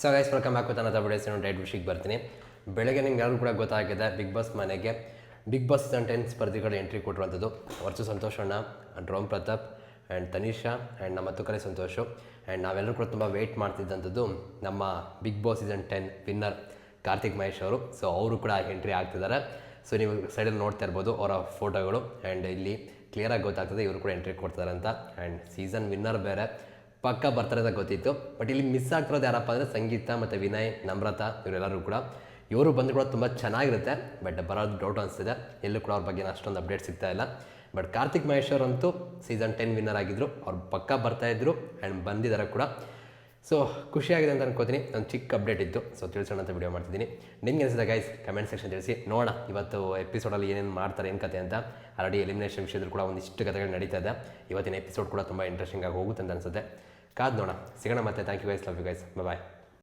So guys welcome back with another videos diet ವಿಷಯಕ್ಕೆ ಬರ್ತೀನಿ. ಬೆಳಗ್ಗೆ ನಿಮ್ಗೆ ಎಲ್ಲರೂ ಕೂಡ ಗೊತ್ತಾಗಿದೆ ಬಿಗ್ ಬಾಸ್ ಮನೆಗೆ. ಬಿಗ್ ಬಾಸ್ ಸೀಸನ್ ಟೆನ್ ಸ್ಪರ್ಧಿಗಳು ಎಂಟ್ರಿ ಕೊಟ್ಟಿರುವಂಥದ್ದು. ವರ್ಚು ಸಂತೋಷ್ ಅಣ್ಣ Rome Prathap and Tanisha and ನಮ್ಮ ತುಕರೆ ಸಂತೋಷು. ಆ್ಯಂಡ್ ನಾವೆಲ್ಲರೂ ಕೂಡ ತುಂಬ ವೆಯ್ಟ್ ಮಾಡ್ತಿದ್ದಂಥದ್ದು ನಮ್ಮ Bigg Boss season ten winner Karthik Mahesh ಅವರು. ಸೊ ಅವರು ಕೂಡ ಎಂಟ್ರಿ ಆಗ್ತಿದ್ದಾರೆ. ಸೊ ನೀವು ಸೈಡಲ್ಲಿ ನೋಡ್ತಾ ಇರ್ಬೋದು ಅವರ ಫೋಟೋಗಳು ಆ್ಯಂಡ್ ಇಲ್ಲಿ ಕ್ಲಿಯರಾಗಿ ಗೊತ್ತಾಗ್ತದೆ ಇವರು ಕೂಡ ಎಂಟ್ರಿ ಕೊಡ್ತಾರೆ ಅಂತ. ಆ್ಯಂಡ್ ಸೀಸನ್ ವಿನ್ನರ್ ಬೇರೆ. ಪಕ್ಕ ಬರ್ತಾರೆ ಅಂತ ಗೊತ್ತಿತ್ತು. ಬಟ್ ಇಲ್ಲಿ ಮಿಸ್ ಆಗ್ತಿರೋದು ಯಾರಪ್ಪ ಅಂದರೆ ಸಂಗೀತ ಮತ್ತು ವಿನಯ್, ನಮ್ರತಾ ಇವರೆಲ್ಲರೂ ಕೂಡ. ಇವರು ಬಂದು ಕೂಡ ತುಂಬ ಚೆನ್ನಾಗಿರುತ್ತೆ. ಬಟ್ ಬರೋದು ಡೌಟ್ ಅನಿಸ್ತಿದೆ. ಎಲ್ಲೂ ಕೂಡ ಅವ್ರ ಬಗ್ಗೆ ಅಷ್ಟೊಂದು ಅಪ್ಡೇಟ್ ಸಿಗ್ತಾ ಇಲ್ಲ. ಬಟ್ ಕಾರ್ತಿಕ್ ಮಹೇಶ್ವರ್ ಅಂತೂ ಸೀಸನ್ ಟೆನ್ ವಿನ್ನರ್ ಆಗಿದ್ದರು ಅವ್ರು ಪಕ್ಕ ಬರ್ತಾ ಇದ್ರು ಆ್ಯಂಡ್ ಬಂದಿದ್ದಾರೆ ಕೂಡ. ಸೊ ಖುಷಿಯಾಗಿದೆ ಅಂತ ಅನ್ಕೋತೀನಿ. ಒಂದು ಚಿಕ್ಕ ಅಪ್ಡೇಟ್ ಇತ್ತು. ಸೊ ತಿಳಿಸೋಣ ಅಂತ ವೀಡಿಯೋ ಮಾಡ್ತಿದ್ದೀನಿ. ನಿಮ್ಗೆ ಅನಿಸಿದೆ ಗೈಸ್ ಕಮೆಂಟ್ ಸೆಕ್ಷನ್ ತಿಳಿಸಿ. ನೋಡೋಣ, ಇವತ್ತು ಎಪಿಸೋಡಲ್ಲಿ ಏನೇನು ಮಾಡ್ತಾರೆ, ಏನು ಕತೆ ಅಂತ. ಆಲ್ರೆಡಿ ಎಲಿಮಿನೇಷನ್ ವಿಷಯದಲ್ಲಿ ಕೂಡ ಒಂದಿಷ್ಟು ಕಥೆಗಳು ನಡೀತಾ ಇದೆ. ಇವತ್ತಿನ ಎಪಿಸೋಡ್ ಕೂಡ ತುಂಬ ಇಂಟ್ರೆಸ್ಟಿಂಗ್ ಆಗಿ ಹೋಗುತ್ತೆ ಅಂತ ಅನ್ಸುತ್ತೆ. ಕಾದ್ ನೋಡೋಣ. ಸಿಗೋಣ ಮತ್ತೆ. Thank you guys love you guys bye